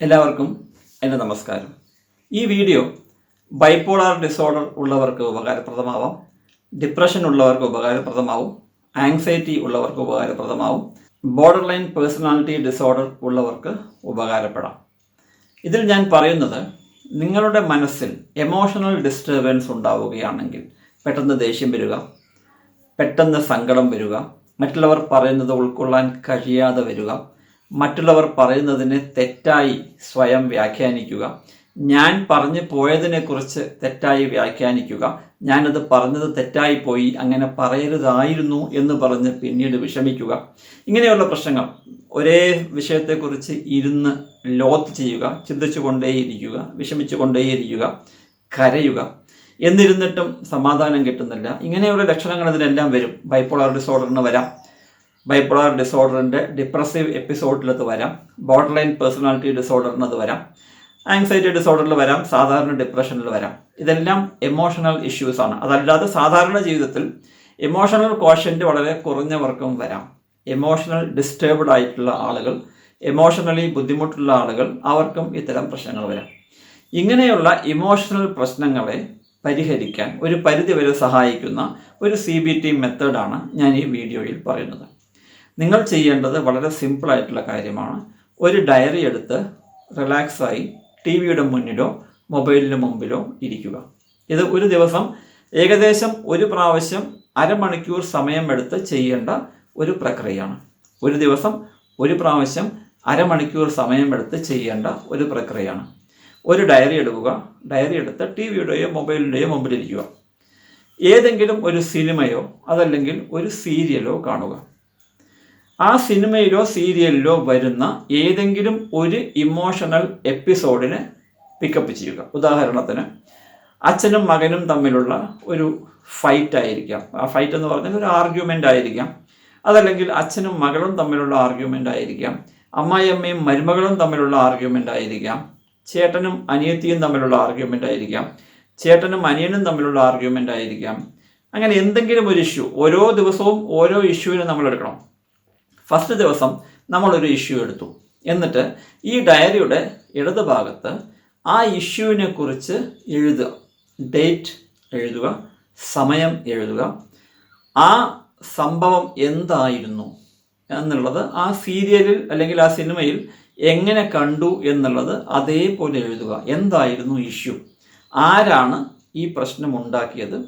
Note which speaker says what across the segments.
Speaker 1: എല്ലാവർക്കും എന്റെ നമസ്കാരം. ഈ വീഡിയോ ബൈപ്പോളാർ ഡിസോർഡർ ഉള്ളവർക്ക് ഉപകാരപ്രദമാവാം ഡിപ്രഷൻ ഉള്ളവർക്ക് ഉപകാരപ്രദമാവും ആങ്സൈറ്റി ഉള്ളവർക്ക് ഉപകാരപ്രദമാവും ബോർഡർ ലൈൻ പേഴ്സണാലിറ്റി ഡിസോർഡർ ഉള്ളവർക്ക് ഉപകാരപ്പെടാം. ഇതിൽ ഞാൻ പറയുന്നത് നിങ്ങളുടെ മനസ്സിൽ എമോഷണൽ ഡിസ്റ്റർബൻസ് ഉണ്ടാവുകയാണെങ്കിൽ പെട്ടെന്ന് ദേഷ്യം വരിക പെട്ടെന്ന് സങ്കടം വരിക മറ്റുള്ളവർ പറയുന്നത് ഉൾക്കൊള്ളാൻ കഴിയാതെ വരിക മറ്റുള്ളവർ പറയുന്നതിനെ തെറ്റായി സ്വയം വ്യാഖ്യാനിക്കുക. ഞാൻ പറഞ്ഞു പോയതിനെക്കുറിച്ച് തെറ്റായി വ്യാഖ്യാനിക്കുക. ഞാനത് പറഞ്ഞത് തെറ്റായി പോയി അങ്ങനെ പറയരുതായിരുന്നു എന്ന് പറഞ്ഞ് പിന്നീട് വിഷമിക്കുക. ഇങ്ങനെയുള്ള പ്രശ്നങ്ങൾ. ഒരേ വിഷയത്തെക്കുറിച്ച് ഇരുന്ന് ലോത്ത് ചെയ്യുക ചിന്തിച്ചു കൊണ്ടേയിരിക്കുക വിഷമിച്ചു കൊണ്ടേയിരിക്കുക കരയുക. എന്നിരുന്നിട്ടും സമാധാനം കിട്ടുന്നില്ല. ഇങ്ങനെയുള്ള ലക്ഷണങ്ങൾ ഇതിനെല്ലാം വരും. ബൈപ്പോളാർ ഡിസോർഡറിന് വരാം. ബൈപ്പോളാർ ഡിസോർഡറിന്റെ ഡിപ്രസീവ് എപ്പിസോഡിലത് വരാം. ബോർഡർ ലൈൻ പേഴ്സണാലിറ്റി ഡിസോർഡറിനത് വരാം. ആങ്സൈറ്റി ഡിസോർഡറിൽ വരാം. സാധാരണ ഡിപ്രഷനിൽ വരാം. ഇതെല്ലാം എമോഷണൽ ഇഷ്യൂസ് ആണ്. അതല്ലാതെ സാധാരണ ജീവിതത്തിൽ എമോഷണൽ കോഷ്യന്റ് വളരെ കുറഞ്ഞവർക്കും വരാം. എമോഷണൽ ഡിസ്റ്റേബ്ഡ് ആയിട്ടുള്ള ആളുകൾ എമോഷണലി ബുദ്ധിമുട്ടുള്ള ആളുകൾ അവർക്കും ഇത്തരം പ്രശ്നങ്ങൾ വരാം. ഇങ്ങനെയുള്ള ഇമോഷണൽ പ്രശ്നങ്ങളെ പരിഹരിക്കാൻ ഒരു പരിധിവരെ സഹായിക്കുന്ന ഒരു സി ബി ടി മെത്തേഡാണ് ഞാൻ ഈ വീഡിയോയിൽ പറയുന്നത്. നിങ്ങൾ ചെയ്യേണ്ടത് വളരെ സിമ്പിളായിട്ടുള്ള കാര്യമാണ്. ഒരു ഡയറി എടുത്ത് റിലാക്സായി ടി വിയുടെ മുന്നിലോ മൊബൈലിന് മുമ്പിലോ ഇരിക്കുക. ഇത് ഒരു ദിവസം ഏകദേശം ഒരു പ്രാവശ്യം അരമണിക്കൂർ സമയമെടുത്ത് ചെയ്യേണ്ട ഒരു പ്രക്രിയയാണ്. ഒരു ദിവസം ഒരു പ്രാവശ്യം അരമണിക്കൂർ സമയമെടുത്ത് ചെയ്യേണ്ട ഒരു പ്രക്രിയയാണ്. ഒരു ഡയറി എടുക്കുക. ഡയറി എടുത്ത് ടി വിയുടെയോ മൊബൈലിന്റെയോ മുമ്പിലിരിക്കുക ഏതെങ്കിലും ഒരു സിനിമയോ അതല്ലെങ്കിൽ ഒരു സീരിയലോ കാണുക. ആ സിനിമയിലോ സീരിയലിലോ വരുന്ന ഏതെങ്കിലും ഒരു ഇമോഷണൽ എപ്പിസോഡിനെ പിക്കപ്പ് ചെയ്യുക. ഉദാഹരണത്തിന് അച്ഛനും മകനും തമ്മിലുള്ള ഒരു ഫൈറ്റ് ആയിരിക്കാം. ആ ഫൈറ്റ് എന്ന് പറഞ്ഞാൽ ഒരു ആർഗ്യുമെന്റ് ആയിരിക്കാം. അതല്ലെങ്കിൽ അച്ഛനും മകളും തമ്മിലുള്ള ആർഗ്യുമെന്റ് ആയിരിക്കാം. അമ്മായിയമ്മയും മരുമകളും തമ്മിലുള്ള ആർഗ്യുമെന്റ് ആയിരിക്കാം. ചേട്ടനും അനിയത്തിയും തമ്മിലുള്ള ആർഗ്യുമെന്റ് ആയിരിക്കാം. ചേട്ടനും അനിയനും തമ്മിലുള്ള ആർഗ്യുമെന്റ് ആയിരിക്കാം. അങ്ങനെ എന്തെങ്കിലും ഒരു ഇഷ്യൂ ഓരോ ദിവസവും ഓരോ ഇഷ്യൂവിനും നമ്മൾ എടുക്കണം. ഫസ്റ്റ് ദിവസം നമ്മളൊരു ഇഷ്യൂ എടുത്തു. എന്നിട്ട് ഈ ഡയറിയുടെ ഇടത് ഭാഗത്ത് ആ ഇഷ്യൂവിനെ കുറിച്ച് എഴുതുക. ഡേറ്റ് എഴുതുക സമയം എഴുതുക. ആ സംഭവം എന്തായിരുന്നു എന്നുള്ളത് ആ സീരിയലിൽ അല്ലെങ്കിൽ ആ സിനിമയിൽ എങ്ങനെ കണ്ടു എന്നുള്ളത് അതേപോലെ എഴുതുക. എന്തായിരുന്നു ഇഷ്യൂ? ആരാണ് ഈ പ്രശ്നം ഉണ്ടാക്കിയത്?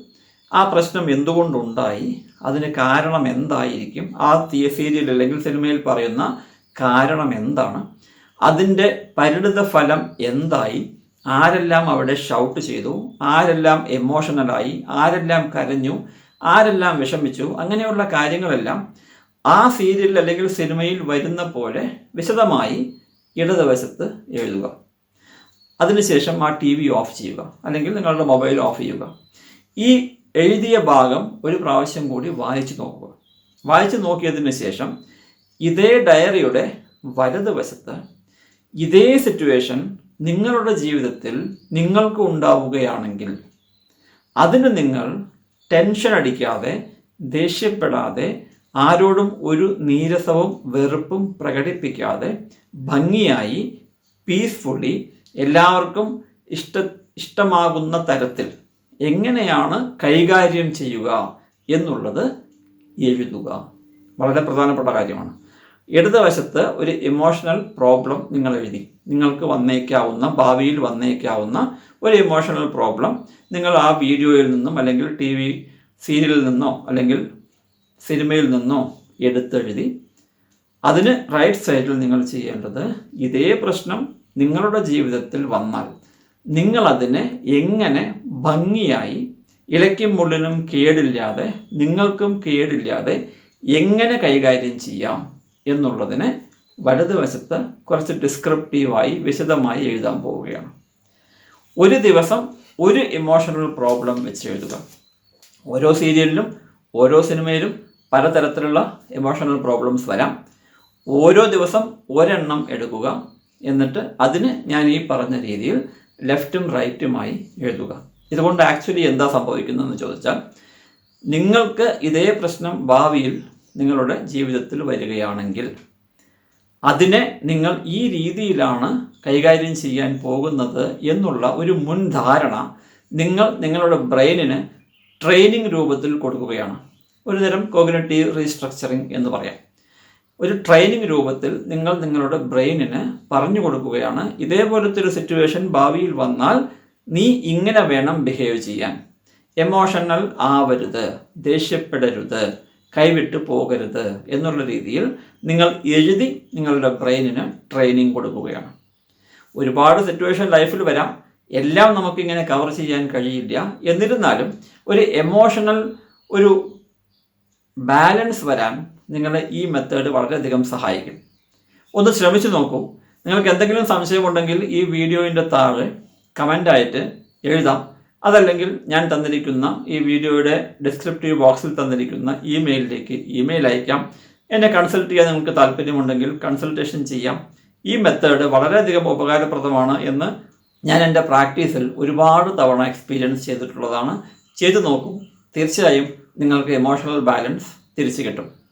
Speaker 1: ആ പ്രശ്നം എന്തുകൊണ്ടുണ്ടായി? അതിന് കാരണം എന്തായിരിക്കും? ആ സീരിയൽ അല്ലെങ്കിൽ സിനിമയിൽ പറയുന്ന കാരണം എന്താണ്? അതിന്റെ പരിണിത ഫലം എന്തായി? ആരെല്ലാം അവിടെ ഷൗട്ട് ചെയ്തു? ആരെല്ലാം എമോഷണലായി ആരെല്ലാം കരഞ്ഞു? ആരെല്ലാം വിഷമിച്ചു? അങ്ങനെയുള്ള കാര്യങ്ങളെല്ലാം ആ സീരിയൽ അല്ലെങ്കിൽ സിനിമയിൽ വരുന്ന പോലെ വിശദമായി ഇടതുവശത്ത് എഴുതുക. അതിനുശേഷം ആ ടി വി ഓഫ് ചെയ്യുക. അല്ലെങ്കിൽ നിങ്ങളുടെ മൊബൈൽ ഓഫ് ചെയ്യുക. ഈ എഴുതിയ ഭാഗം ഒരു പ്രാവശ്യം കൂടി വായിച്ചു നോക്കുക. വായിച്ചു നോക്കിയതിന് ശേഷം ഇതേ ഡയറിയുടെ വലതുവശത്ത് ഇതേ സിറ്റുവേഷൻ നിങ്ങളുടെ ജീവിതത്തിൽ നിങ്ങൾക്ക് ഉണ്ടാവുകയാണെങ്കിൽ അതിന് നിങ്ങൾ ടെൻഷൻ അടിക്കാതെ ദേഷ്യപ്പെടാതെ ആരോടും ഒരു നീരസവും വെറുപ്പും പ്രകടിപ്പിക്കാതെ ഭംഗിയായി പീസ്ഫുള്ളി എല്ലാവർക്കും ഇഷ്ട ഇഷ്ടമാകുന്ന തരത്തിൽ എങ്ങനെയാണ് കൈകാര്യം ചെയ്യുക എന്നുള്ളത് എഴുതുക. വളരെ പ്രധാനപ്പെട്ട കാര്യമാണ്. ഇടതുവശത്ത് ഒരു ഇമോഷണൽ പ്രോബ്ലം നിങ്ങൾ എഴുതി നിങ്ങൾക്ക് വന്നേക്കാവുന്ന ഭാവിയിൽ വന്നേക്കാവുന്ന ഒരു ഇമോഷണൽ പ്രോബ്ലം നിങ്ങൾ ആ വീഡിയോയിൽ നിന്നും അല്ലെങ്കിൽ ടി വി സീരിയലിൽ നിന്നോ അല്ലെങ്കിൽ സിനിമയിൽ നിന്നോ എടുത്തെഴുതി. അതിന് റൈറ്റ് സൈഡിൽ നിങ്ങൾ ചെയ്യേണ്ടത് ഇതേ പ്രശ്നം നിങ്ങളുടെ ജീവിതത്തിൽ വന്നാൽ നിങ്ങളതിനെ എങ്ങനെ ഭംഗിയായി ഇലയ്ക്കും മുള്ളിനും കേടില്ലാതെ നിങ്ങൾക്കും കേടില്ലാതെ എങ്ങനെ കൈകാര്യം ചെയ്യാം എന്നുള്ളതിനെ വലതുവശത്ത് കുറച്ച് ഡിസ്ക്രിപ്റ്റീവായി വിശദമായി എഴുതാൻ പോവുകയാണ്. ഒരു ദിവസം ഒരു ഇമോഷണൽ പ്രോബ്ലം വെച്ച് എഴുതുക. ഓരോ സീരിയലിലും ഓരോ സിനിമയിലും പലതരത്തിലുള്ള ഇമോഷണൽ പ്രോബ്ലംസ് വരാം. ഓരോ ദിവസം ഒരെണ്ണം എടുക്കുക. എന്നിട്ട് അതിന് ഞാൻ ഈ പറഞ്ഞ രീതിയിൽ ലെഫ്റ്റും റൈറ്റുമായി എഴുതുക. ഇതുകൊണ്ട് ആക്ച്വലി എന്താ സംഭവിക്കുന്നതെന്ന് ചോദിച്ചാൽ നിങ്ങൾക്ക് ഇതേ പ്രശ്നം ഭാവിയിൽ നിങ്ങളുടെ ജീവിതത്തിൽ വരികയാണെങ്കിൽ അതിനെ നിങ്ങൾ ഈ രീതിയിലാണ് കൈകാര്യം ചെയ്യാൻ പോകുന്നത് എന്നുള്ള ഒരു മുൻധാരണ നിങ്ങൾ നിങ്ങളുടെ ബ്രെയിനിന് ട്രെയിനിങ് രൂപത്തിൽ കൊടുക്കുകയാണ്. ഒരുതരം കോഗ്നറ്റീവ് റീസ്ട്രക്ചറിങ് എന്ന് പറയാം. ഒരു ട്രെയിനിങ് രൂപത്തിൽ നിങ്ങൾ നിങ്ങളുടെ ബ്രെയിനിന് പറഞ്ഞു കൊടുക്കുകയാണ്. ഇതേപോലത്തെ ഒരു സിറ്റുവേഷൻ ഭാവിയിൽ വന്നാൽ നീ ഇങ്ങനെ വേണം ബിഹേവ് ചെയ്യാൻ. എമോഷണൽ ആവരുത് ദേഷ്യപ്പെടരുത് കൈവിട്ട് പോകരുത് എന്നുള്ള രീതിയിൽ നിങ്ങൾ എഴുതി നിങ്ങളുടെ ബ്രെയിനിന് ട്രെയിനിങ് കൊടുക്കുകയാണ്. ഒരുപാട് സിറ്റുവേഷൻ ലൈഫിൽ വരാം. എല്ലാം നമുക്കിങ്ങനെ കവർ ചെയ്യാൻ കഴിയില്ല. എന്നിരുന്നാലും ഒരു എമോഷണൽ ഒരു ബാലൻസ് വരാൻ നിങ്ങളെ ഈ മെത്തേഡ് വളരെയധികം സഹായിക്കും. ഒന്ന് ശ്രമിച്ചു നോക്കൂ. നിങ്ങൾക്ക് എന്തെങ്കിലും സംശയമുണ്ടെങ്കിൽ ഈ വീഡിയോയിന്റെ താഴെ കമന്റായിട്ട് എഴുതാം. അതല്ലെങ്കിൽ ഞാൻ തന്നിരിക്കുന്ന ഈ വീഡിയോയുടെ ഡിസ്ക്രിപ്റ്റീവ് ബോക്സിൽ തന്നിരിക്കുന്ന ഇമെയിലിലേക്ക് ഇമെയിൽ അയക്കാം. എന്നെ കൺസൾട്ട് ചെയ്യാൻ നിങ്ങൾക്ക് താല്പര്യമുണ്ടെങ്കിൽ കൺസൾട്ടേഷൻ ചെയ്യാം. ഈ മെത്തേഡ് വളരെയധികം ഉപകാരപ്രദമാണ് എന്ന് ഞാൻ എന്റെ പ്രാക്ടീസിൽ ഒരുപാട് തവണ എക്സ്പീരിയൻസ് ചെയ്തിട്ടുള്ളതാണ്. ചെയ്തു നോക്കും. തീർച്ചയായും നിങ്ങൾക്ക് എമോഷണൽ ബാലൻസ് തിരിച്ചു കിട്ടും.